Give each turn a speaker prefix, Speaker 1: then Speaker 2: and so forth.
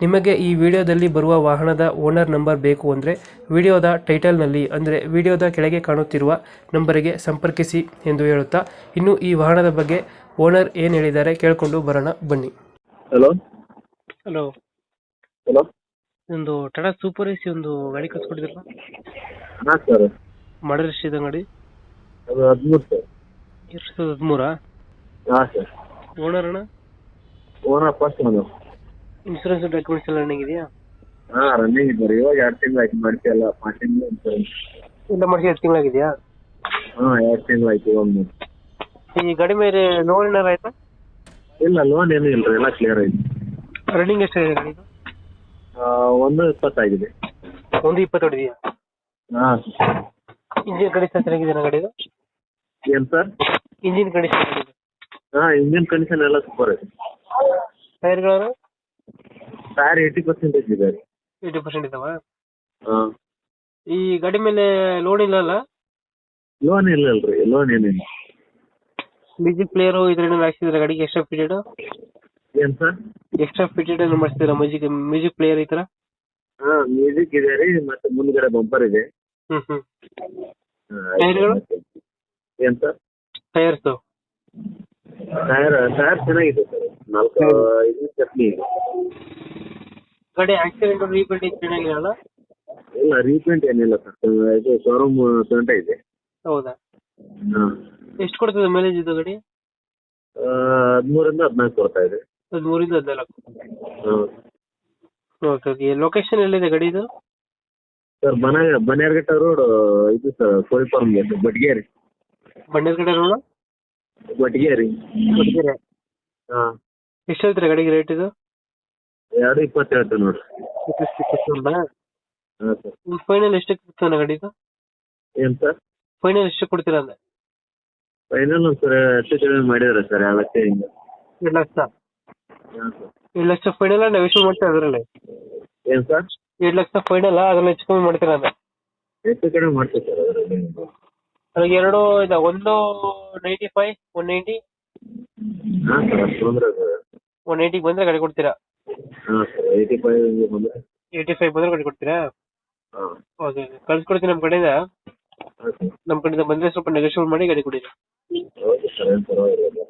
Speaker 1: ನಿಮಗೆ ಈ ವಿಡಿಯೋದಲ್ಲಿ ಬರುವ ವಾಹನದ ಓನರ್ ನಂಬರ್ ಬೇಕು ಅಂದರೆ ವಿಡಿಯೋದ ಟೈಟಲ್ನಲ್ಲಿ ಅಂದರೆ ವಿಡಿಯೋದ ಕೆಳಗೆ ಕಾಣುತ್ತಿರುವ ನಂಬರಿಗೆ ಸಂಪರ್ಕಿಸಿ ಎಂದು ಹೇಳುತ್ತಾ ಇನ್ನು ಈ ವಾಹನದ ಬಗ್ಗೆ ಓನರ್ ಏನು ಹೇಳಿದ್ದಾರೆ ಕೇಳಿಕೊಂಡು ಬರೋಣ ಬನ್ನಿ.
Speaker 2: ಹಲೋ
Speaker 1: ಹಲೋ
Speaker 2: ಹಲೋ
Speaker 1: ಒಂದು ಟಾಟಾ ಸೂಪರ್ ಎಸಿ ಒಂದು ಗಾಡಿ ಕಳ್ಸ್ಕೊಟ್ಟಿದ್ರಲ್ಲ?
Speaker 2: ಹಾಂ ಸರ್.
Speaker 1: ಮಾಡಲ್ ಎಷ್ಟಿದೆ ಗಾಡಿ?
Speaker 2: ಅದು ಹದಿಮೂರು ಸರ್.
Speaker 1: ಹದಿಮೂರಾ?
Speaker 2: ಹಾಂ ಸರ್.
Speaker 1: ಓನರ್ ಅಣ್ಣ?
Speaker 2: ಓನರ್ ಫಸ್ಟ್ ಒಂದು
Speaker 1: ಇನ್ಸೂರೆನ್ಸ್ ಡಾಕ್ಯುಮೆಂಟ್ಸ್ ಎಲ್ಲ ರನ್ನಿಂಗ್ ಇದೆಯಾ?
Speaker 2: ಹಾ ರನ್ನಿಂಗ್ ಇದ್ದಾರೆ ಇವಾಗ ಎರಡು ತಿಂಗಳು ಆಯ್ತು ಮಾಡಿಸಿ ಎಲ್ಲ ಪಾರ್ಟ್ ತಿಂಗಳು ಇನ್ಸೂರೆನ್ಸ್
Speaker 1: ಎಲ್ಲ ಮಾಡಿಸಿ ಎರಡು ತಿಂಗಳಾಗಿದೆಯಾ
Speaker 2: ಹಾ ಎರಡು ತಿಂಗಳು ಆಯ್ತು ಒಂದು
Speaker 1: ಈ ಗಾಡಿ ಮೇಲೆ ಲೋನ್ ಏನಾರು ಆಯ್ತಾ?
Speaker 2: ಇಲ್ಲ ಲೋನ್ ಏನೂ ಇಲ್ಲ ಎಲ್ಲ ಕ್ಲಿಯರ್ ಐತಿ
Speaker 1: ರನ್ನಿಂಗ್ ಎಷ್ಟಾಗಿದೆ ಗಾಡಿ
Speaker 2: ಆ, ಒಂದು ಇಪ್ಪತ್ತಾಗಿದೆ
Speaker 1: ಒಂದು ಇಪ್ಪತ್ತು ಹೊಡೆದಿದೆಯಾ
Speaker 2: ಹಾಂ.
Speaker 1: ಇಂಜಿನ್ ಕಂಡೀಷನ್ ಚೆನ್ನಾಗಿದೆ ಗಾಡಿದು
Speaker 2: ಏನು ಸರ್?
Speaker 1: ಇಂಜಿನ್ ಕಂಡೀಷನ್ ಚೆನ್ನಾಗಿದೆ.
Speaker 2: ಹಾಂ ಇಂಜಿನ್ ಕಂಡೀಷನ್ ಎಲ್ಲ ಸೂಪರ್ ಇದೆ
Speaker 1: ಟೈರ್ಗಳು
Speaker 2: ಟೈರ್ ಏಯ್ಟಿ ಪರ್ಸೆಂಟೇಜ್ ಇದೆ
Speaker 1: ಏಯ್ಟಿ ಪರ್ಸೆಂಟ್ ಇದಾವ?
Speaker 2: ಹಾಂ.
Speaker 1: ಈ ಗಾಡಿ ಮೇಲೆ ಲೋನ್ ಇಲ್ಲ ಅಲ್ಲ
Speaker 2: ಲೋನ್ ಇಲ್ಲ ಅಲ್ರಿ ಲೋನ್ ಏನಿಲ್ಲ.
Speaker 1: ಮ್ಯೂಸಿಕ್ ಪ್ಲೇಯರ್ ಇದ್ರೇನು ಹಾಕ್ಸಿದ್ರೆ ಗಾಡಿಗೆ ಎಕ್ಸ್ಟ್ರಾ ಫಿಟೆಡ್
Speaker 2: ಏನು ಸರ್?
Speaker 1: ಎಕ್ಸ್ಟ್ರಾ ಫಿಟೆಡ್ ಏನು ಮಾಡಿಸ್ತೀರಾ ಮ್ಯೂಸಿಕ್ ಮ್ಯೂಸಿಕ್ ಪ್ಲೇಯರ್ ಈ ತರ?
Speaker 2: ಹಾಂ ಮ್ಯೂಸಿಕ್ ಇದೆ ರೀ ಮತ್ತೆ ಮುಂದ್ಗಡೆ ಬಂಪರ್ ಇದೆ.
Speaker 1: ಹ್ಮ್
Speaker 2: ಹ್ಮ್.
Speaker 1: ಟೈರ್ಗಳು?
Speaker 2: ಏನು ಸರ್?
Speaker 1: ಟೈರ್ಸ್
Speaker 2: ಟೈರ್ ಟೈರ್ ಚೆನ್ನಾಗಿದೆ ಸರ್. ನಾಲ್ಕು ಇದು ಚಟ್ನಿ ಇದೆ.
Speaker 1: ಗಾಡಿ ಆಕ್ಸಿಡೆಂಟ್ ರೀಪೇಂಟ್ ಚೆನ್ನಾಗಿರಲ್ಲ
Speaker 2: ಇಲ್ಲ ರೀಪೇಂಟ್ ಏನಿಲ್ಲ ಸರ್ ಇದು ಶೋರೂಮ್ ಪೇಂಟ ಇದೆ.
Speaker 1: ಹೌದಾ?
Speaker 2: ಹಾಂ.
Speaker 1: ಎಷ್ಟು ಕೊಡ್ತದೆ ಮೈಲೇಜ್ ಇದು ಗಾಡಿ?
Speaker 2: ಹದಿಮೂರಿಂದ ಹದಿನಾಲ್ಕು ಕೊಡ್ತಾ ಇದೆ.
Speaker 1: ಹದಿಮೂರಿಂದ ಹದಿನಾಲ್ಕು.
Speaker 2: ಹಾಂ.
Speaker 1: Okay okay. ಲೊಕೇಶನ್ ಎಲ್ಲಿದೆ ಗಾಡಿ ಇದು?
Speaker 2: ಸರ್ ಬನ ಬನ್ನೇರ್ಘಟ್ಟ ರೋಡ್ ಇದು ಸರ್ ಕೋಳಿ ಫಾರ್ಮ್ ಬಟ್ಗೇರಿ
Speaker 1: ಬನ್ನೇರ್ಘಟ್ಟ ರೋಡ್
Speaker 2: ಬಟ್ಗೇರಿ.
Speaker 1: ಬಟ್ಗೇರಿ
Speaker 2: ಹಾಂ.
Speaker 1: ಎಷ್ಟು ಹೇಳ್ತೀರಾ ಗಾಡಿಗೆ ರೇಟ್ ಇದು?
Speaker 2: ಎರಡು ಇಪ್ಪತ್ತು ನೋಡಿ. ನೋಡಿರಿ ಹಾಂ ಸರ್.
Speaker 1: ಫೈನಲ್ ಎಷ್ಟಕ್ಕೆ ಸಿಗ್ತಾನೆ ಗಾಡಿ ಇದು?
Speaker 2: ಏನು ಸರ್?
Speaker 1: ಫೈನಲ್ ಎಷ್ಟು ಕೊಡ್ತೀರಾ ಅಂದೆ?
Speaker 2: ಫೈನಲ್ ಒಂದು ಸರ್ ಹೆಚ್ಚು ಕಡಿಮೆ ಮಾಡಿದ್ದಾರೆ ಸರ್ ಎರಡು ಲಕ್ಷ ಹಿಂಗೆ
Speaker 1: ಎರಡು ಲಕ್ಷ?
Speaker 2: ಹಾಂ ಸರ್.
Speaker 1: ಎರಡು ಲಕ್ಷ ಫೈನಲ್ ನೆಗೋಷಿಯೇಟ್ ಮಾಡ್ತೀರಾ ಅದರಲ್ಲಿ?
Speaker 2: ಏನ್ ಸರ್?
Speaker 1: ಎರಡು ಲಕ್ಷ ಫೈನಲ್ ಅದ್ರಲ್ಲಿ ಹೆಚ್ಚು ಕಮ್ಮಿ ಮಾಡ್ತೀರಾ ಅಂದ್ರೆ
Speaker 2: ಹೆಚ್ಚು ಕಡಿಮೆ ಮಾಡ್ತೀವಿ ಸರ್ ಅದರಲ್ಲಿ.
Speaker 1: ಎರಡು ಇದೆ ಒಂದು ನೈಂಟಿ ಫೈವ್ ಒನ್ ನೈಂಟಿ
Speaker 2: ಹಾಂ ಸರ್ ಅಷ್ಟು ತೊಂದರೆ ಸರ್.
Speaker 1: ಒನ್ ಏಯ್ಟಿಗೆ ಬಂದರೆ ಗಾಡಿ ಕೊಡ್ತೀರಾ?
Speaker 2: ಹಾಂ ಸರ್ ಏಯ್ಟಿ ಫೈವ್ ಬಂದರೆ.
Speaker 1: ಏಯ್ಟಿ ಫೈವ್ ಬಂದರೆ ಗಾಡಿ ಕೊಡ್ತೀರಾ?
Speaker 2: ಹಾಂ.
Speaker 1: ಓಕೆ ಕಳ್ಸ್ಕೊಡ್ತೀನಿ ನಮ್ಮ ಕಡೆಯಿಂದ.
Speaker 2: ಹಾಂ ಸರ್
Speaker 1: ನಮ್ಮ ಕಡೆಯಿಂದ ಬಂದರೆ ಸ್ವಲ್ಪ ನೆಗೋಷಿಯೇಟ್ ಮಾಡಿ ಗಾಡಿ ಕೊಡಿ.
Speaker 2: ಓಕೆ ಸರ್ ಏನು ಪರವಾಗಿಲ್ಲ.